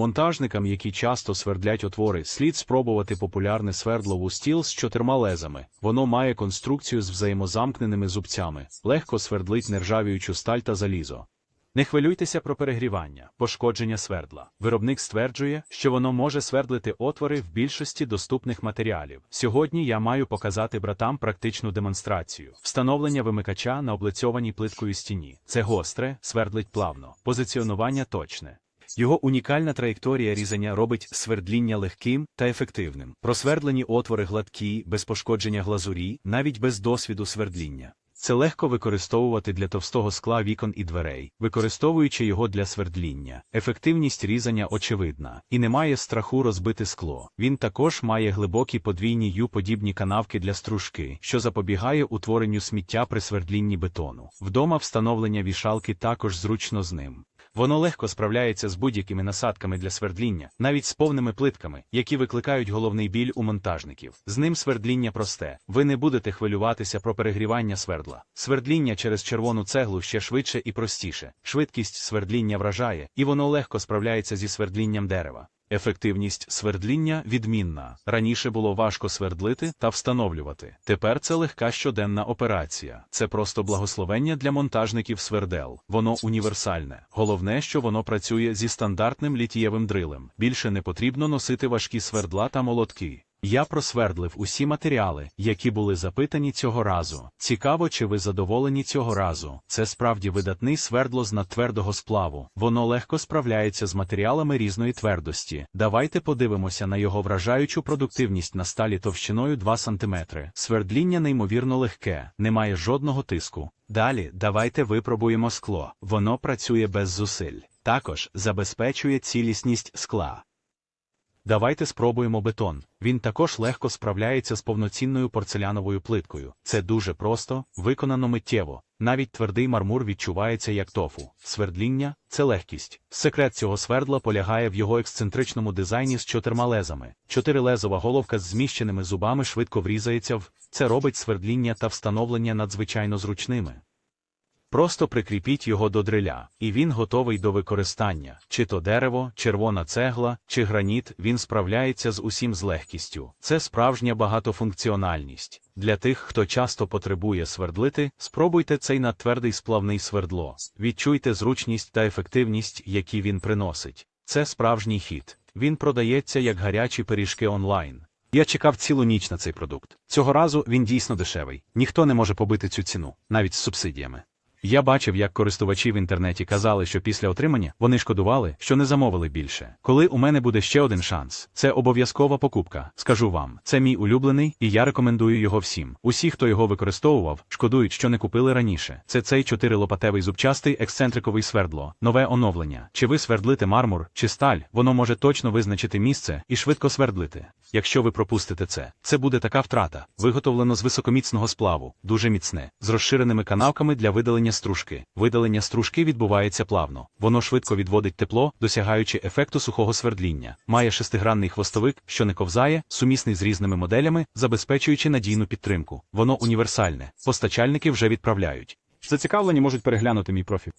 Монтажникам, які часто свердлять отвори, слід спробувати популярне свердло вустіл з чотирма лезами. Воно має конструкцію з взаємозамкненими зубцями, легко свердлить нержавіючу сталь та залізо. Не хвилюйтеся про перегрівання, пошкодження свердла. Виробник стверджує, що воно може свердлити отвори в більшості доступних матеріалів. Сьогодні я маю показати братам практичну демонстрацію. Встановлення вимикача на облицьованій плиткою стіні. Це гостре, свердлить плавно, позиціонування точне. Його унікальна траєкторія різання робить свердління легким та ефективним. Просвердлені отвори гладкі, без пошкодження глазурі, навіть без досвіду свердління. Це легко використовувати для товстого скла вікон і дверей, використовуючи його для свердління. Ефективність різання очевидна, і немає страху розбити скло. Він також має глибокі подвійні ю-подібні канавки для стружки, що запобігає утворенню сміття при свердлінні бетону. Вдома встановлення вішалки також зручно з ним. Воно легко справляється з будь-якими насадками для свердління, навіть з повними плитками, які викликають головний біль у монтажників. З ним свердління просте. Ви не будете хвилюватися про перегрівання свердла. Свердління через червону цеглу ще швидше і простіше. Швидкість свердління вражає, і воно легко справляється зі свердлінням дерева. Ефективність свердління відмінна. Раніше було важко свердлити та встановлювати. Тепер це легка щоденна операція. Це просто благословення для монтажників свердел. Воно універсальне. Головне, що воно працює зі стандартним літієвим дрилем. Більше не потрібно носити важкі свердла та молотки. Я просвердлив усі матеріали, які були запитані цього разу. Цікаво, чи ви задоволені цього разу. Це справді видатний свердло з надтвердого сплаву. Воно легко справляється з матеріалами різної твердості. Давайте подивимося на його вражаючу продуктивність на сталі товщиною 2 см. Свердління неймовірно легке, немає жодного тиску. Далі давайте випробуємо скло. Воно працює без зусиль. Також забезпечує цілісність скла. Давайте спробуємо бетон. Він також легко справляється з повноцінною порцеляновою плиткою. Це дуже просто, виконано миттєво. Навіть твердий мармур відчувається як тофу. Свердління це легкість. Секрет цього свердла полягає в його ексцентричному дизайні з чотирма лезами. Чотирилезова головка з зміщеними зубами швидко врізається в це робить свердління та встановлення надзвичайно зручними. Просто прикріпіть його до дриля, і він готовий до використання. Чи то дерево, червона цегла, чи граніт, він справляється з усім з легкістю. Це справжня багатофункціональність. Для тих, хто часто потребує свердлити, спробуйте цей надтвердий сплавний свердло. Відчуйте зручність та ефективність, які він приносить. Це справжній хід. Він продається як гарячі пиріжки онлайн. Я чекав цілу ніч на цей продукт. Цього разу він дійсно дешевий. Ніхто не може побити цю ціну, навіть з субсидіями. Я бачив, як користувачі в інтернеті казали, що після отримання вони шкодували, що не замовили більше. Коли у мене буде ще один шанс, це обов'язкова покупка. Скажу вам, це мій улюблений, і я рекомендую його всім. Усі, хто його використовував, шкодують, що не купили раніше. Це цей чотирилопатевий зубчастий ексцентриковий свердло, нове оновлення. Чи ви свердлите мармур, чи сталь, воно може точно визначити місце і швидко свердлити. Якщо ви пропустите це, це буде така втрата. Виготовлено з високоміцного сплаву, дуже міцне, з розширеними канавками для видалення стружки. Видалення стружки відбувається плавно. Воно швидко відводить тепло, досягаючи ефекту сухого свердління. Має шестигранний хвостовик, що не ковзає, сумісний з різними моделями, забезпечуючи надійну підтримку. Воно універсальне. Постачальники вже відправляють. Зацікавлені можуть переглянути мій профіль.